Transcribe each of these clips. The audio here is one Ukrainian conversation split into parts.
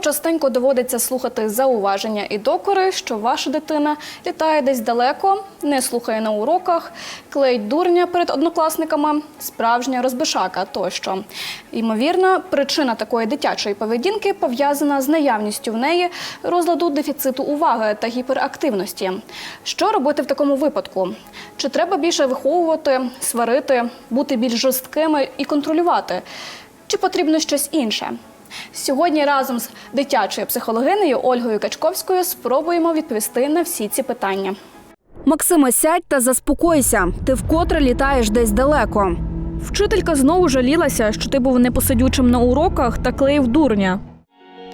Частенько доводиться слухати зауваження і докори, що ваша дитина літає десь далеко, не слухає на уроках, клеїть дурня перед однокласниками, справжня розбишака тощо. Ймовірно, причина такої дитячої поведінки пов'язана з наявністю в неї розладу дефіциту уваги та гіперактивності. Що робити в такому випадку? Чи треба більше виховувати, сварити, бути більш жорсткими і контролювати? Чи потрібно щось інше? Сьогодні разом з дитячою психологинею Ольгою Качковською спробуємо відповісти на всі ці питання. Максиме, сядь та заспокойся. Ти вкотре літаєш десь далеко. Вчителька знову жалілася, що ти був непосидючим на уроках та клеїв дурня.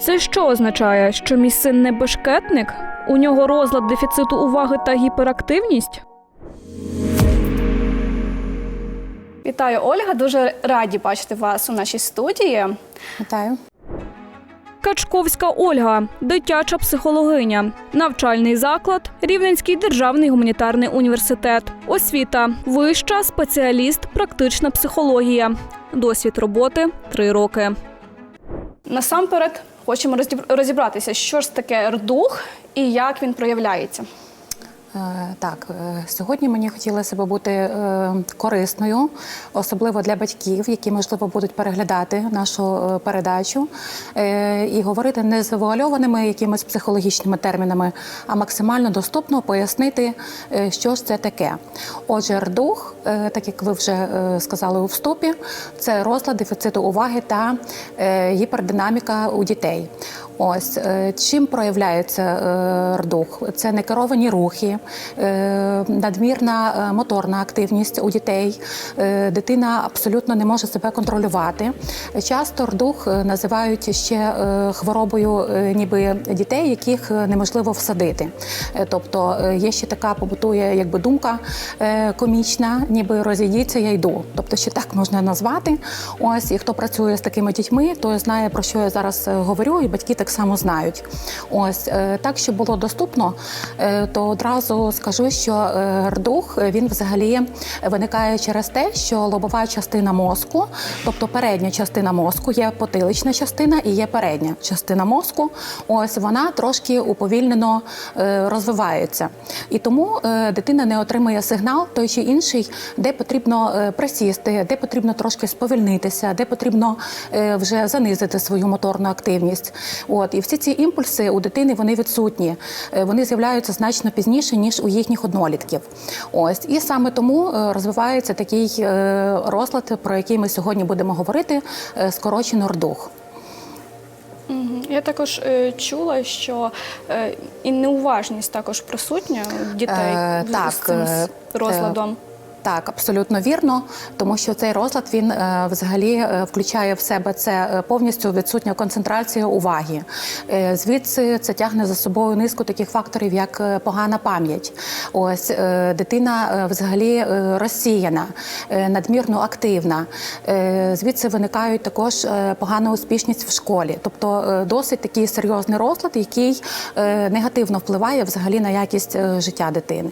Це що означає, що мій син не бешкетник? У нього розлад дефіциту уваги та гіперактивність? Вітаю, Ольга. Дуже раді бачити вас у нашій студії. Вітаю. Качковська Ольга, дитяча психологиня, навчальний заклад, Рівненський державний гуманітарний університет, освіта, вища спеціаліст, практична психологія. Досвід роботи три роки. Насамперед хочемо розіб- розібратися, що ж таке рдух і як він проявляється. Е, Так, е, сьогодні мені хотілося б бути е, корисною, особливо для батьків, які можливо будуть переглядати нашу передачу і говорити не завуальованими якимись психологічними термінами, а максимально доступно пояснити, що ж це таке. Отже, рдух, так як ви вже сказали у вступі, це розлад дефіциту уваги та гіпердинаміка у дітей. Ось е, чим проявляється е, рдух? Це некеровані рухи, е, надмірна моторна активність у дітей. Дитина абсолютно не може себе контролювати. Часто рдух називають ще хворобою ніби дітей, яких неможливо всадити. Тобто є ще така побутує якби думка комічна, ніби розійдіться, я йду. Тобто ще так можна назвати. Ось і хто працює з такими дітьми, той знає про що я зараз говорю, і батьки так само знають. Ось е, так, щоб було доступно, е, то одразу скажу, що е, рдух він взагалі виникає через те, що лобова частина мозку, тобто передня частина мозку, є потилична частина і є передня частина мозку. Ось вона трошки уповільнено розвивається. І тому дитина не отримує сигнал той чи інший, де потрібно присісти, де потрібно трошки сповільнитися, де потрібно вже занизити свою моторну активність. От і всі ці імпульси у дитини вони відсутні. Е, Вони з'являються значно пізніше ніж у їхніх однолітків. Ось і саме тому е, розвивається такий е, розлад, про який ми сьогодні будемо говорити, скорочено рдух. Я також е, чула, що е, і неуважність також присутня у дітей Е, з- так, з цим е, розладом. Так, абсолютно вірно, тому що цей розлад він е, взагалі е, включає в себе це е, повністю відсутня концентрація уваги. Звідси це тягне за собою низку таких факторів, як погана пам'ять. Ось дитина взагалі розсіяна, надмірно активна. Звідси виникають також погана успішність в школі, тобто досить такий серйозний розлад, який негативно впливає взагалі на якість життя дитини.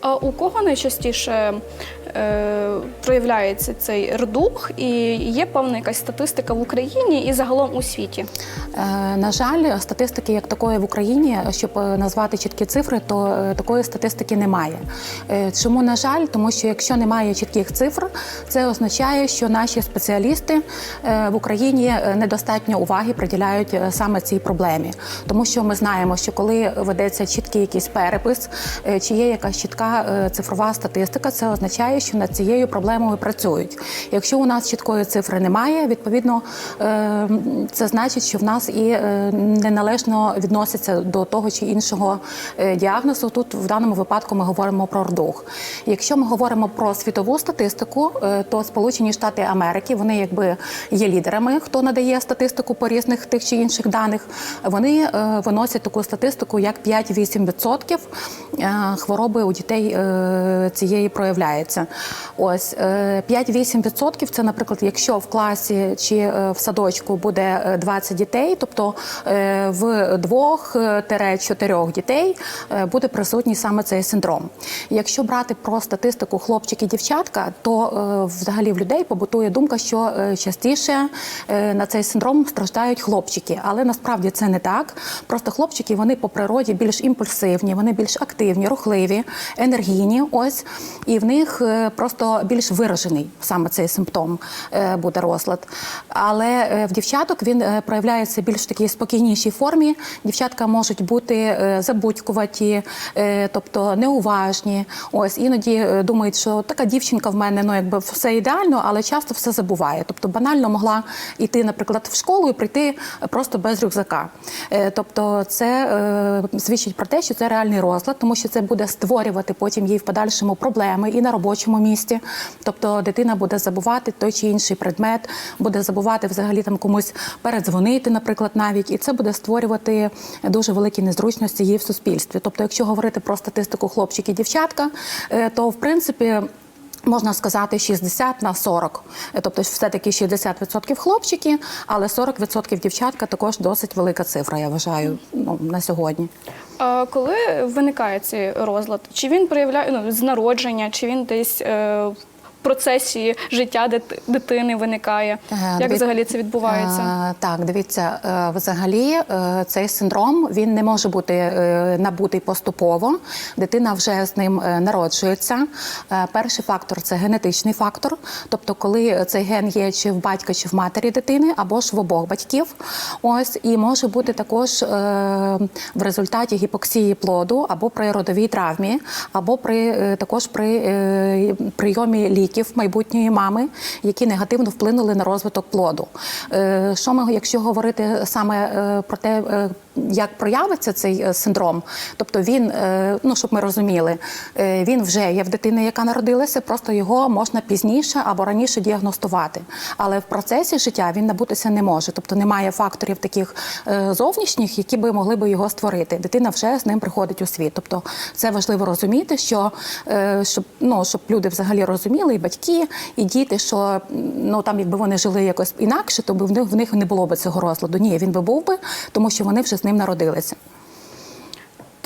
А у кого найчастіше е, проявляється цей рдух, і є певна якась статистика в Україні і загалом у світі? Е, На жаль, статистики як такої в Україні, щоб е, назвати чіткі цифри, то е, такої статистики немає. Е, Чому на жаль? Тому що якщо немає чітких цифр, це означає, що наші спеціалісти е, в Україні недостатньо уваги приділяють саме цій проблемі. Тому що ми знаємо, що коли ведеться чіткий якийсь перепис, чи є якась чітка е, цифрова статистика, це означає, що над цією проблемою працюють. Якщо у нас чіткої цифри немає, відповідно е, це значить, що в нас і е, неналежно відносяться до того чи іншого діагнозу. Тут в даному випадку ми говоримо про рдух. Якщо ми говоримо про світову статистику, то Сполучені Штати Америки вони якби є лідерами, хто надає статистику по різних тих чи інших даних. Вони виносять таку статистику, як 5-8% е, хвороби у дітей дітей е, цієї проявляється. Ось е, 5-8% це, наприклад, якщо в класі чи е, в садочку буде е, 20 дітей, тобто е, в двох-чотирьох дітей е, буде присутній саме цей синдром. Якщо брати про статистику хлопчики-дівчатка, то е, взагалі в людей побутує думка, що е, частіше е, на цей синдром страждають хлопчики, але насправді це не так. Просто хлопчики вони по природі більш імпульсивні, вони більш активні, рухливі. Ось і в них е, просто більш виражений саме цей симптом е, буде розлад. Але е, в дівчаток він проявляється більш в такій спокійнішій формі. Дівчатка можуть бути забудькуваті, тобто неуважні. Ось іноді думають, що така дівчинка в мене ну якби все ідеально, але часто все забуває. Тобто банально могла йти, наприклад, в школу і прийти просто без рюкзака. Тобто, це свідчить про те, що це реальний розлад, тому що це буде створювати потім їй в подальшому проблеми і на робочому місці. Тобто дитина буде забувати той чи інший предмет, буде забувати взагалі там комусь передзвонити, наприклад, навіть, і це буде створювати дуже великі незручності її в суспільстві. Тобто, якщо говорити про статистику хлопчик і дівчатка, е, то в принципі. Можна сказати 60 на 40. Е, Тобто, все-таки 60% хлопчики, але 40% дівчатка також досить велика цифра, я вважаю, ну, на сьогодні. А коли виникає цей розлад? Чи він проявляє ну, з народження, чи він десь е, процесі життя дитини виникає? Е, Як диві- взагалі це відбувається? Е, Так, дивіться, е, взагалі цей синдром він не може бути набутий поступово. Дитина вже з ним народжується. Перший фактор це генетичний фактор, тобто, коли цей ген є чи в батька, чи в матері дитини, або ж в обох батьків. Ось і може бути також в результаті гіпоксії плоду або при родовій травмі, або при також при прийомі ліків майбутньої мами, які негативно вплинули на розвиток плоду. Е, Що ми, якщо говорити саме е, про те, е, як проявиться цей е, синдром, тобто він, е, ну щоб ми розуміли, е, він вже є в дитини, яка народилася, просто його можна пізніше або раніше діагностувати. Але в процесі життя він набутися не може, тобто немає факторів таких зовнішніх, які би могли би його створити. Дитина вже з ним приходить у світ. Тобто це важливо розуміти, що щоб ну щоб люди взагалі розуміли, і батьки, і діти, що ну там, якби вони жили якось інакше, то би в них в них не було б цього розладу. Ні, він би був би, тому що вони вже ним народилися.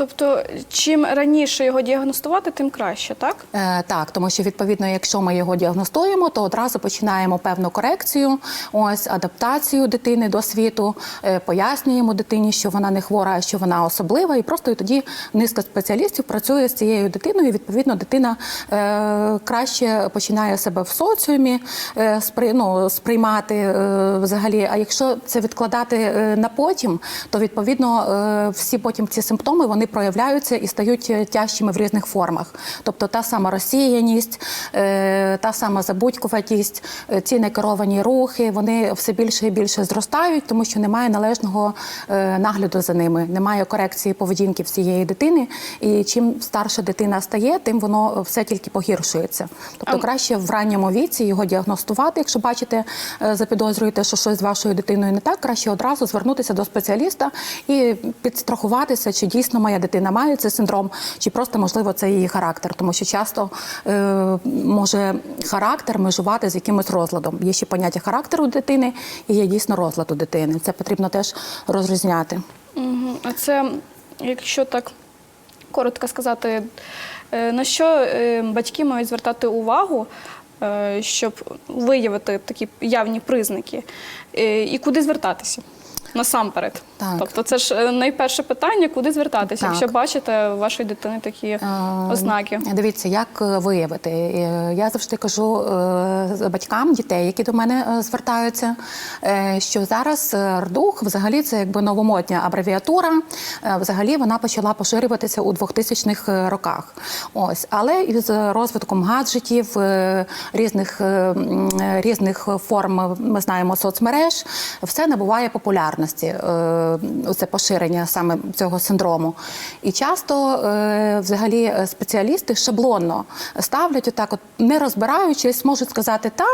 Тобто, чим раніше його діагностувати, тим краще, так? Е, так, тому що відповідно, якщо ми його діагностуємо, то одразу починаємо певну корекцію, ось адаптацію дитини до світу, е, пояснюємо дитині, що вона не хвора, а що вона особлива, і просто і тоді низка спеціалістів працює з цією дитиною. і, Відповідно, дитина е, краще починає себе в соціумі е, спри, ну, сприймати е, взагалі. А якщо це відкладати е, на потім, то відповідно е, всі потім ці симптоми вони проявляються і стають е, тяжчими в різних формах. Тобто та сама розсіяність, е, та сама забудькуватість, е, ці некеровані рухи, вони все більше і більше зростають, тому що немає належного нагляду за ними, немає корекції поведінки всієї дитини. І чим старша дитина стає, тим воно все тільки погіршується. Тобто краще в ранньому віці його діагностувати. Якщо бачите, запідозрюєте, що щось з вашою дитиною не так, краще одразу звернутися до спеціаліста і підстрахуватися, чи дійсно моя дитина має цей синдром, чи просто можливо це її характер, тому що часто е, може характер межувати з якимось розладом. Є ще поняття характеру дитини і є дійсно розлад у дитини. Це потрібно теж розрізняти. А це, якщо так коротко сказати, е, на що е, батьки мають звертати увагу, е, щоб виявити такі явні признаки, і куди звертатися? Насамперед. Так. Тобто, це ж е, найперше питання, куди звертатися, Так. якщо бачите у вашої дитини такі Е, ознаки. Дивіться, як е, виявити. Е, Я завжди кажу батькам дітей, які до мене звертаються, що зараз РДУХ взагалі це якби новомодня абревіатура. Взагалі вона почала поширюватися у 2000-х роках. Ось, але із розвитком гаджетів, різних, різних форм, ми знаємо, соцмереж, все набуває популярності. Популярності, е, це поширення саме цього синдрому. І часто е, взагалі спеціалісти шаблонно ставлять отак, от не розбираючись, можуть сказати, та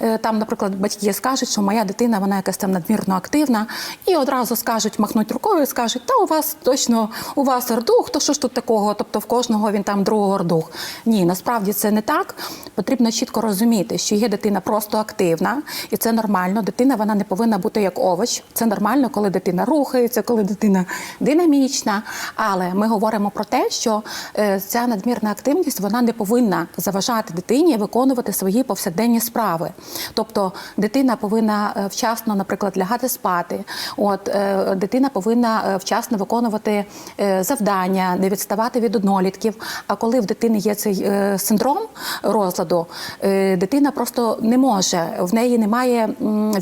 е, там, наприклад, батьки скажуть, що моя дитина вона якась там надмірно активна, і одразу скажуть, махнуть рукою, скажуть, та у вас точно у вас ордух, то що ж тут такого? Тобто в кожного він там другого ордух. Ні, насправді це не так. Потрібно чітко розуміти, що є дитина просто активна, і це нормально. Дитина вона не повинна бути як овоч. Це нормально, коли дитина рухається, коли дитина динамічна. Але ми говоримо про те, що е, ця надмірна активність вона не повинна заважати дитині виконувати свої повсякденні справи. Тобто дитина повинна е, вчасно, наприклад, лягати спати. От е, дитина повинна вчасно виконувати завдання, не відставати від однолітків. А коли в дитини є цей синдром розладу, дитина просто не може, в неї немає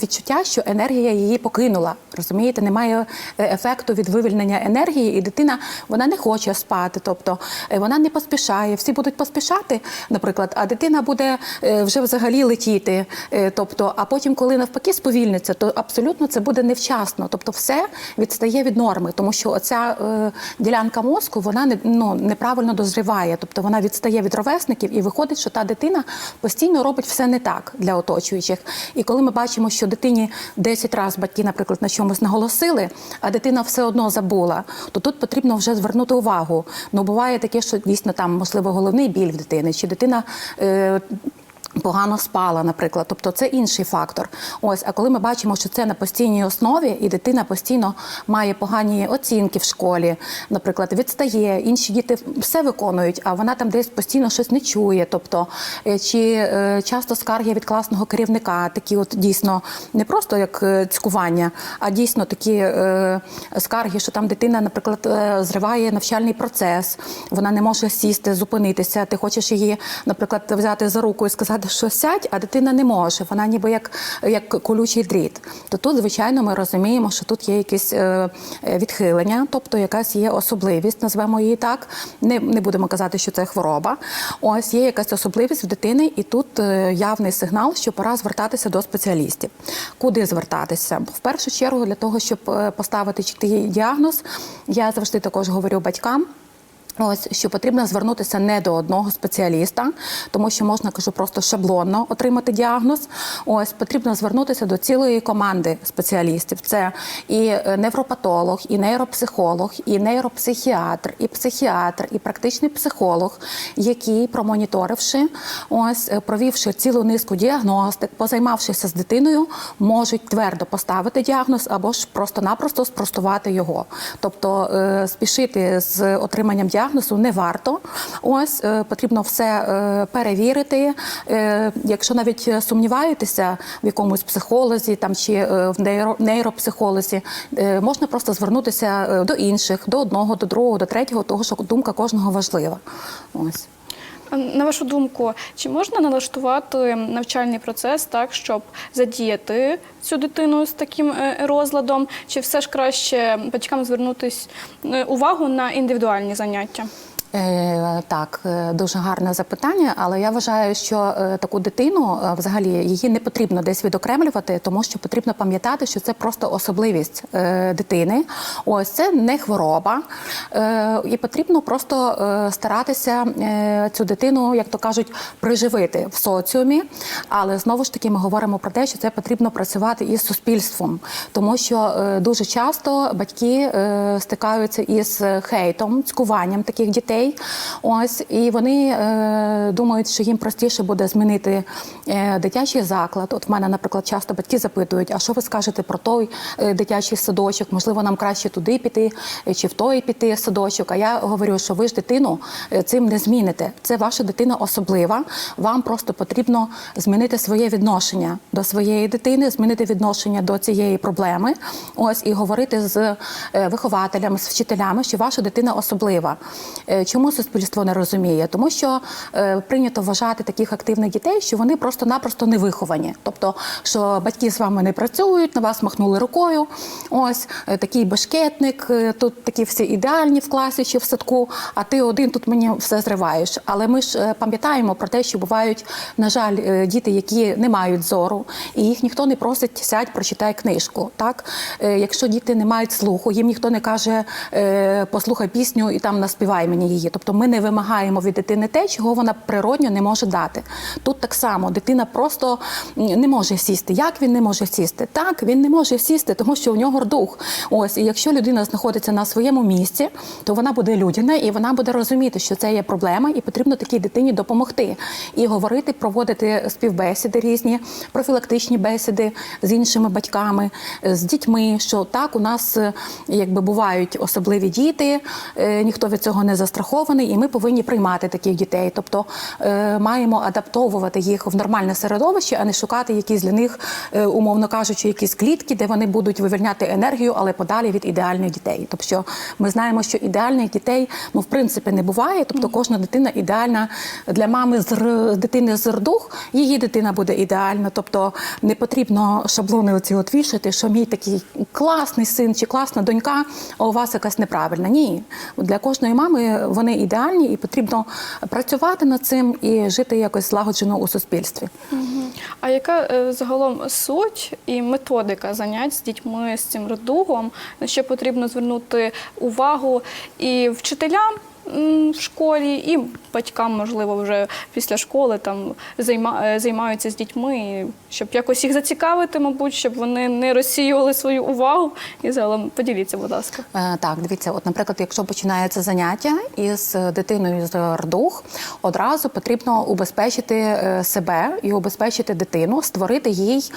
відчуття, що енергія її покинула. Розумієте, немає е, ефекту від вивільнення енергії, і дитина вона не хоче спати, тобто е, вона не поспішає. Всі будуть поспішати, наприклад, а дитина буде е, вже взагалі летіти. Тобто, а потім, коли навпаки сповільниться, то абсолютно це буде невчасно. Тобто, все відстає від норми, тому що оця ділянка мозку вона не ну неправильно дозріває, тобто вона відстає від ровесників, і виходить, що та дитина постійно робить все не так для оточуючих. І коли ми бачимо, що дитині 10 разів батьки, наприклад, на чомусь наголосили, а дитина все одно забула, то тут потрібно вже звернути увагу. Ну буває таке, що дійсно там можливо головний біль в дитини, чи дитина. Е, Погано спала, наприклад, тобто це інший фактор. Ось, а коли ми бачимо, що це на постійній основі, і дитина постійно має погані оцінки в школі, наприклад, відстає, інші діти все виконують, а вона там десь постійно щось не чує. Тобто, е, чи е, часто скарги від класного керівника, такі от дійсно не просто як е, цькування, а дійсно такі е, скарги, що там дитина, наприклад, зриває навчальний процес, вона не може сісти, зупинитися. Ти хочеш її, наприклад, взяти за руку і сказати, що сядь, а дитина не може. Вона ніби як, як колючий дріт. То тут, звичайно, ми розуміємо, що тут є якісь е, е, відхилення, тобто якась є особливість, назвемо її так. Не, не будемо казати, що це хвороба. Ось є якась особливість в дитини, і тут е, явний сигнал, що пора звертатися до спеціалістів. Куди звертатися? В першу чергу для того, щоб поставити чіткий діагноз, я завжди також говорю батькам. Ось що потрібно звернутися не до одного спеціаліста, тому що можна кажу просто шаблонно отримати діагноз. Ось потрібно звернутися до цілої команди спеціалістів. Це і е, невропатолог, і нейропсихолог, і нейропсихіатр, і психіатр, і практичний психолог, які, промоніторивши, ось е, провівши цілу низку діагностик, позаймавшися з дитиною, можуть твердо поставити діагноз або ж просто-напросто спростувати його. Тобто е, спішити з отриманням діагнозу не варто. Ось е, потрібно все е, перевірити. Е, Якщо навіть сумніваєтеся в якомусь психолозі там чи в нейро, нейропсихолозі, можна просто звернутися до інших, до одного, до другого, до третього, того що думка кожного важлива. Ось. На вашу думку, чи можна налаштувати навчальний процес так, щоб задіяти цю дитину з таким е, розладом, чи все ж краще батькам звернутись е, увагу на індивідуальні заняття? Е, так, е, дуже гарне запитання, але я вважаю, що е, таку дитину взагалі її не потрібно десь відокремлювати, тому що потрібно пам'ятати, що це просто особливість дитини. Ось це не хвороба, і потрібно просто старатися цю дитину, як то кажуть, приживити в соціумі. Але знову ж таки ми говоримо про те, що це потрібно працювати із суспільством, тому що дуже часто батьки стикаються із хейтом, цькуванням таких дітей. Ось і вони е, думають, що їм простіше буде змінити е, дитячий заклад. От в мене, наприклад, часто батьки запитують: а що ви скажете про той е, дитячий садочок? Можливо, нам краще туди піти е, чи в той піти садочок. А я говорю, що ви ж дитину е, цим не зміните. Це ваша дитина особлива. Вам просто потрібно змінити своє відношення до своєї дитини, змінити відношення до цієї проблеми. Ось і говорити з е, вихователями, з вчителями, що ваша дитина особлива. Чому суспільство не розуміє? Тому що е, прийнято вважати таких активних дітей, що вони просто-напросто не виховані. Тобто, що батьки з вами не працюють, на вас махнули рукою. Ось е, такий башкетник, е, тут такі всі ідеальні в класі чи в садку, а ти один тут мені все зриваєш. Але ми ж е, пам'ятаємо про те, що бувають, на жаль, е, діти, які не мають зору, і їх ніхто не просить сядь, прочитай книжку. Так, Е, якщо діти не мають слуху, їм ніхто не каже е, послухай пісню і там наспівай мені її. Тобто ми не вимагаємо від дитини те, чого вона природньо не може дати. Тут так само дитина просто не може сісти. Як він не може сісти? Так, він не може сісти, тому що у нього дух. Ось і якщо людина знаходиться на своєму місці, то вона буде людяна і вона буде розуміти, що це є проблема, і потрібно такій дитині допомогти і говорити, проводити співбесіди різні, профілактичні бесіди з іншими батьками, з дітьми. Що так у нас е, якби бувають особливі діти, е, ніхто від цього не застрахований, і ми повинні приймати таких дітей. Тобто е, маємо адаптовувати їх в нормальне середовище, а не шукати якісь для них, е, умовно кажучи, якісь клітки, де вони будуть вивільняти енергію, але подалі від ідеальних дітей. Тобто ми знаємо, що ідеальних дітей ну в принципі не буває. Тобто кожна дитина ідеальна для мами з дитини з рдух, її дитина буде ідеальна. Тобто не потрібно шаблони оці от вішати, що мій такий класний син чи класна донька, а у вас якась неправильна. Ні, для кожної мами вони ідеальні, і потрібно працювати над цим і жити якось злагоджено у суспільстві. А яка е, загалом суть і методика занять з дітьми з цим редугом? На що потрібно звернути увагу і вчителям в школі, і батькам, можливо, вже після школи там е, займаються з дітьми, щоб якось їх зацікавити, мабуть, щоб вони не розсіювали свою увагу. І загалом поділіться, будь ласка. Е, Так, дивіться, от, наприклад, якщо починається заняття із дитиною з РДУХ, одразу потрібно убезпечити е, себе і убезпечити дитину, створити їй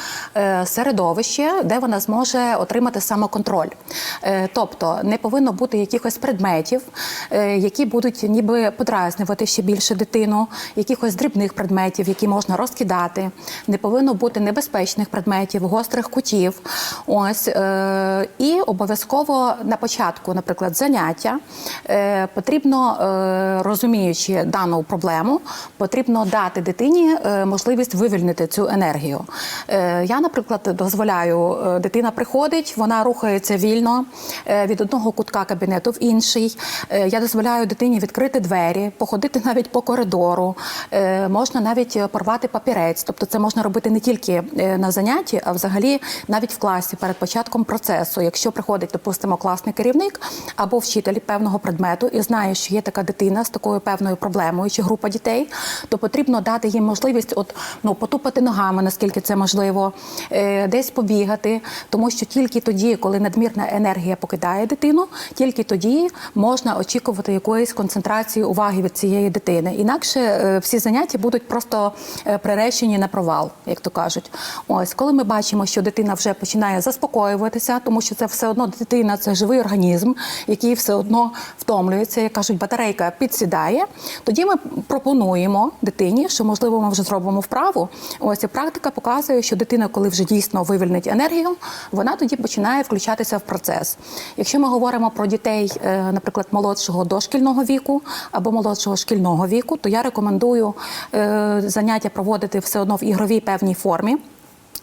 середовище, де вона зможе отримати самоконтроль. Тобто не повинно бути якихось предметів, е, які будуть ніби подразнювати ще більше дитину, якихось дрібних предметів, які можна розкидати. Не повинно бути небезпечних предметів, гострих кутів. Ось е, і обов'язково на початку, наприклад, заняття е, потрібно, е, розуміючи дану проблему, потрібно дати дитині е, можливість вивільнити цю енергію. Е, я, наприклад, дозволяю, е, дитина приходить, вона рухається вільно е, від одного кутка кабінету в інший. Я дозволяю дитині відкрити двері, походити навіть по коридору. Е, можна навіть е, порвати папірець. Тобто, це можна робити не тільки е, на занятті, а взагалі навіть в класі перед початком процесу. Якщо приходить, допустимо, класний керівник або вчитель певного предмету і знає, що є така дитина з такою певною проблемою чи група дітей, то потрібно дати їм можливість от ну потупати ногами, наскільки це можливо, десь побігати, тому що тільки тоді, коли надмірна енергія покидає дитину, тільки тоді можна очікувати якоїсь концентрації уваги від цієї дитини. Інакше е, всі заняття будуть просто е, приречені на провал, як то кажуть. Ось коли ми бачимо, що дитина вже починає заспокоюватися, тому що це все одно дитина, це живий організм, який все одно втомлюється, як кажуть, батарейка підсідає. Тоді ми пропонуємо дитині, що можливо ми вже зробимо вправу. Ось і практика показує, що дитина, коли вже дійсно вивільнить енергію, вона тоді починає включатися в процес. Якщо ми говоримо про дітей, е, наприклад, молодшого дошкільного віку або молодшого шкільного віку, то я рекомендую е, заняття проводити все одно в ігровій певній формі.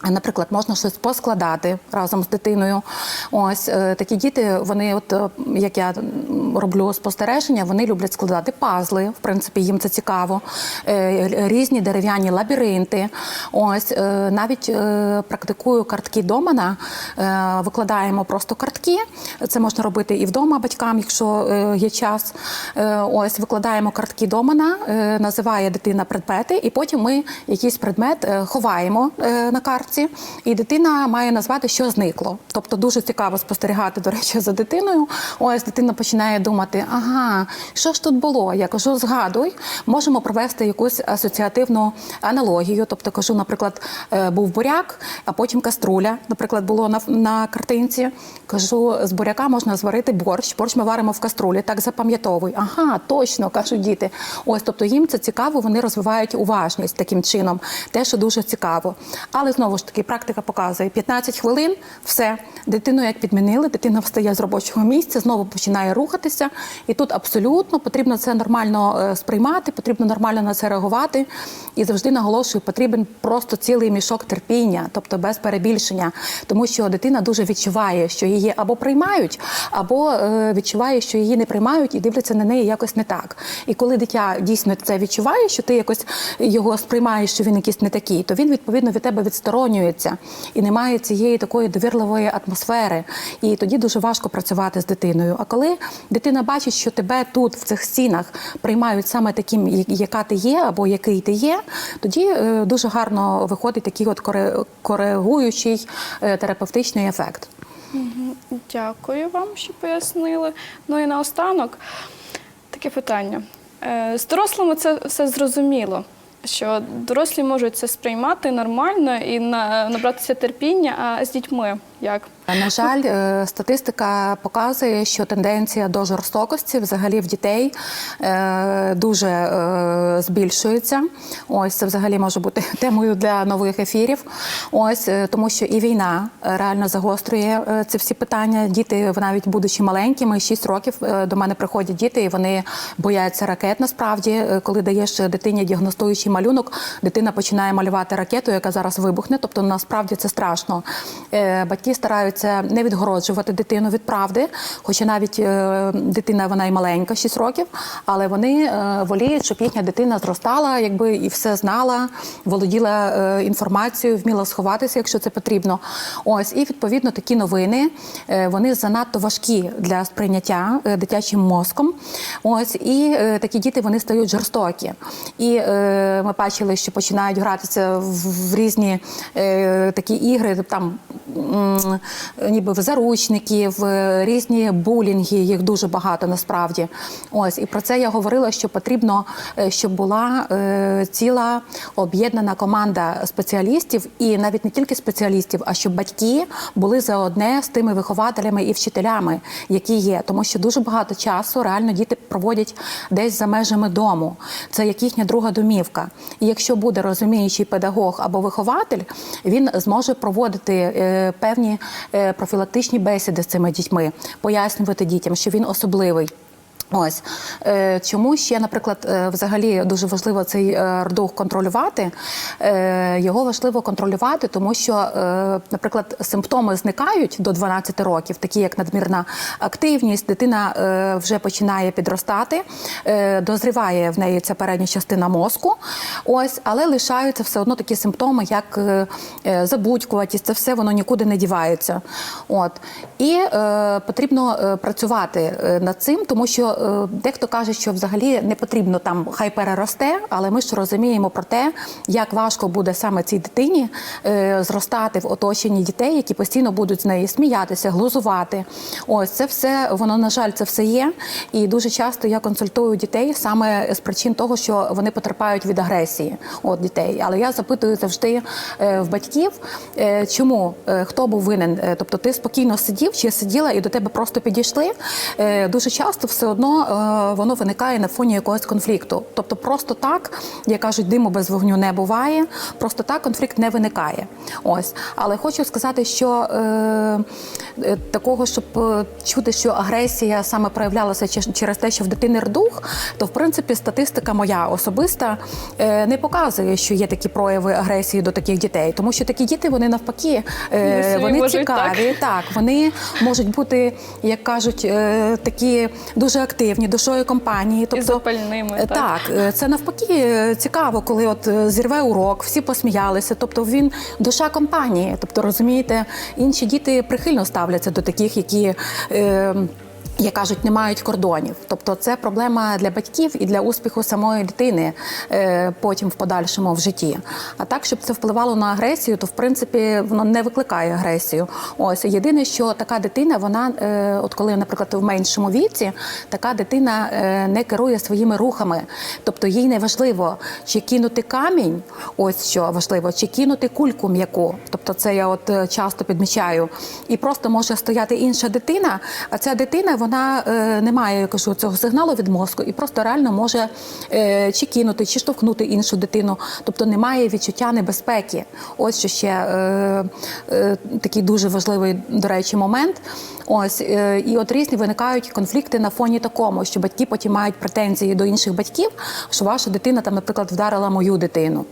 Наприклад, можна щось поскладати разом з дитиною. Ось е, такі діти, вони, от е, як я роблю спостереження, вони люблять складати пазли. В принципі, їм це цікаво. Е, Різні дерев'яні лабіринти. Ось навіть практикую картки домана. Викладаємо просто картки. Це можна робити і вдома батькам, якщо є час. Ось викладаємо картки домана, називає дитина предмети, і потім ми якийсь предмет ховаємо на карті, і дитина має назвати, що зникло. Тобто дуже цікаво спостерігати, до речі, за дитиною. Ось дитина починає думати: ага, що ж тут було? Я кажу, згадуй, можемо провести якусь асоціативну аналогію. Тобто кажу, наприклад, е, був буряк, а потім каструля, наприклад, було на, на картинці. Кажу, з буряка можна зварити борщ. Борщ ми варимо в каструлі, так запам'ятовуй. Ага, точно кажуть діти. Ось, тобто їм це цікаво, вони розвивають уважність таким чином, те, що дуже цікаво. Але знову ж таки, практика показує 15 хвилин, все, дитину як підмінили, дитина встає з робочого місця, знову починає рухатися. І тут абсолютно потрібно це нормально е, сприймати, потрібно нормально на це реагувати. І завжди наголошую, потрібен просто цілий мішок терпіння, тобто без перебільшення, тому що дитина дуже відчуває, що її або приймають, або е, відчуває, що її не приймають і дивляться на неї якось не так. І коли дитя дійсно це відчуває, що ти якось його сприймаєш, що він якийсь не такий, то він відповідно від тебе відсторонюється і немає цієї такої довірливої атмосфери. І тоді дуже важко працювати з дитиною. А коли дитина бачить, що тебе тут, в цих стінах, приймають саме таким, яка ти є, або який ти є, тоді е, дуже гарно виходить такий от коригуючий е, терапевтичний ефект. Дякую вам, що пояснили. Ну і наостанок таке питання. Е, З дорослими це все зрозуміло, що дорослі можуть це сприймати нормально і на- набратися терпіння, а з дітьми як? На жаль, е, статистика показує, що тенденція до жорстокості взагалі в дітей е, дуже е, збільшується. Ось це взагалі може бути темою для нових ефірів. Ось е, тому, що і війна е, реально загострює е, ці всі питання. Діти, навіть будучи маленькими, 6 років е, до мене приходять діти, і вони бояться ракет. Насправді, Е, коли даєш дитині діагностуючий малюнок, дитина починає малювати ракету, яка зараз вибухне. Тобто насправді це страшно. Е, Батьки стараються не відгороджувати дитину від правди, хоча навіть е, дитина вона і маленька, 6 років, але вони е, воліють, щоб їхня дитина зростала, якби і все знала, володіла е, інформацією, вміла сховатися, якщо це потрібно. Ось і відповідно такі новини вони занадто важкі для сприйняття дитячим мозком. Ось і такі діти вони стають жорстокі. І ми бачили, що починають гратися в, різні такі ігри, там ніби в заручників, е, різні булінги, їх дуже багато насправді. Ось і про це я говорила, що потрібно, е, щоб була е, ціла об'єднана команда спеціалістів, і навіть не тільки спеціалістів, а щоб батьки були заодне з тими вихователями і вчителями, які є, тому що дуже багато часу реально діти проводять десь за межами дому. Це як їхня друга домівка. І якщо буде розуміючий педагог або вихователь, він зможе проводити певні е, профілактичні бесіди з цими дітьми, пояснювати дітям, що він особливий. Ось Е, чому ще, наприклад, е, взагалі дуже важливо цей е, рдух контролювати. Його важливо контролювати, тому що, наприклад, симптоми зникають до 12 років, такі як надмірна активність, дитина вже починає підростати, дозріває в неї ця передня частина мозку. Ось, але лишаються все одно такі симптоми, як забудькуватість, це все воно нікуди не дівається. От і потрібно працювати над цим, тому що дехто каже, що взагалі не потрібно там хай переросте, але ми ж розуміємо про те, як важко буде саме цій дитині е, зростати в оточенні дітей, які постійно будуть з неї сміятися, глузувати. Ось це все воно на жаль, це все є. І дуже часто я консультую дітей саме з причин того, що вони потерпають від агресії от дітей. Але я запитую завжди е, в батьків, е, чому е, хто був винен. Е, Тобто ти спокійно сидів чи сиділа і до тебе просто підійшли. Е, Дуже часто все одно е, воно виникає на фоні якогось конфлікту. Тобто, просто так, як кажуть, диму без вогню не буває. Просто так конфлікт не виникає. Ось, але хочу сказати, що е, е, такого, щоб е, чути, що агресія саме проявлялася через те, що в дитини рдух, то в принципі статистика моя особиста е, не показує, що є такі прояви агресії до таких дітей, тому що такі діти вони навпаки е, Вони цікаві. Так, вони можуть бути, як кажуть, е, такі дуже активні, душою компанії. Тобто, запальними, е, так. Так, е, це навпаки е, цікаво, коли от зірве урок, всі посміялися. Тобто він душа компанії. Тобто, розумієте, інші діти прихильно ставляться до таких, які. Е, як кажуть, не мають кордонів. Тобто це проблема для батьків і для успіху самої дитини е, потім в подальшому в житті. А так, щоб це впливало на агресію, то в принципі воно не викликає агресію. Ось єдине, що така дитина, вона, е, от коли, наприклад, в меншому віці, така дитина е, не керує своїми рухами. Тобто їй не важливо, чи кинути камінь, ось що важливо, чи кинути кульку м'яку. Тобто, це я от часто підмічаю. І просто може стояти інша дитина, а ця дитина вона е, не має я кажу, цього сигналу від мозку і просто реально може е, чи кинути, чи штовхнути іншу дитину. Тобто немає відчуття небезпеки. Ось що ще е, такий дуже важливий, до речі, момент. Ось і от різні виникають конфлікти на фоні такому, що батьки потім мають претензії до інших батьків, що ваша дитина там, наприклад, вдарила мою дитину.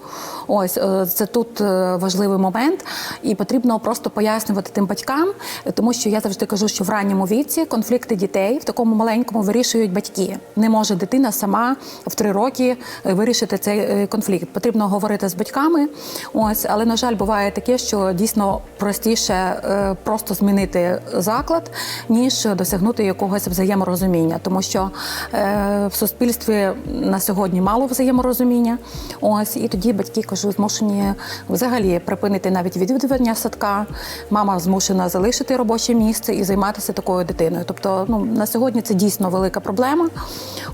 Ось це тут важливий момент, і потрібно просто пояснювати тим батькам, тому що я завжди кажу, що в ранньому віці конфлікти дітей в такому маленькому вирішують батьки. Не може дитина сама в три роки е, вирішити цей е, конфлікт. Потрібно говорити з батьками. Ось, але на жаль, буває таке, що дійсно простіше е, просто змінити заклад, ніж досягнути якогось взаєморозуміння, тому що в суспільстві на сьогодні мало взаєморозуміння. Ось і тоді батьки кажу, змушені взагалі припинити навіть відвідування садка. Мама змушена залишити робоче місце і займатися такою дитиною. Тобто, ну на сьогодні це дійсно велика проблема.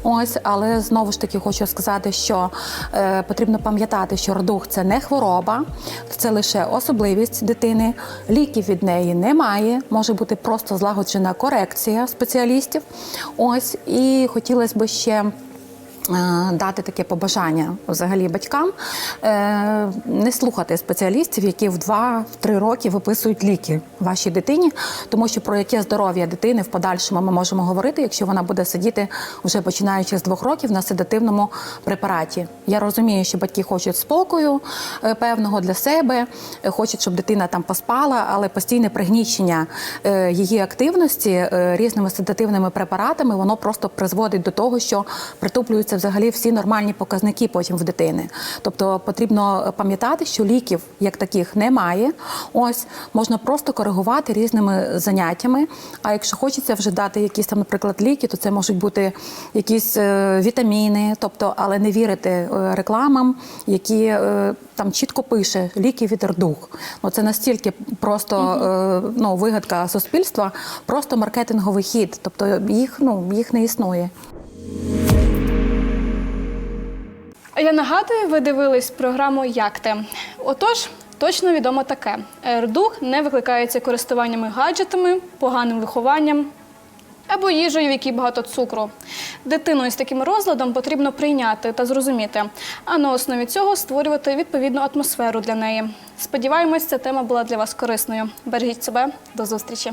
Ось, але знову ж таки хочу сказати, що е, потрібно пам'ятати, що родух це не хвороба, це лише особливість дитини. Ліків від неї немає. Може бути просто злагоджена корекція спеціалістів. Ось і хотілося б ще. Е, Дати таке побажання взагалі батькам е, не слухати спеціалістів, які в 2-3 роки виписують ліки вашій дитині, тому що про яке здоров'я дитини в подальшому ми можемо говорити, якщо вона буде сидіти вже починаючи з двох років на седативному препараті. Я розумію, що батьки хочуть спокою е, певного для себе, хочуть, щоб дитина там поспала, але постійне пригнічення її активності різними седативними препаратами воно просто призводить до того, що притуплюються взагалі всі нормальні показники потім в дитини. Тобто потрібно пам'ятати, що ліків як таких немає. Ось можна просто коригувати різними заняттями. А якщо хочеться вже дати якісь там, наприклад, ліки, то це можуть бути якісь е, вітаміни, тобто, але не вірити е, рекламам, які е, там чітко пише ліки від рдух. Ну це настільки просто е, ну, вигадка суспільства, просто маркетинговий хід. Тобто їх ну їх не існує. А Я нагадую, ви дивились програму Як ти? Отож, точно відомо таке: рдух не викликається користуваннями гаджетами, поганим вихованням. Або їжею, в якій багато цукру. Дитину із таким розладом потрібно прийняти та зрозуміти, а на основі цього створювати відповідну атмосферу для неї. Сподіваємось, ця тема була для вас корисною. Бережіть себе, до зустрічі!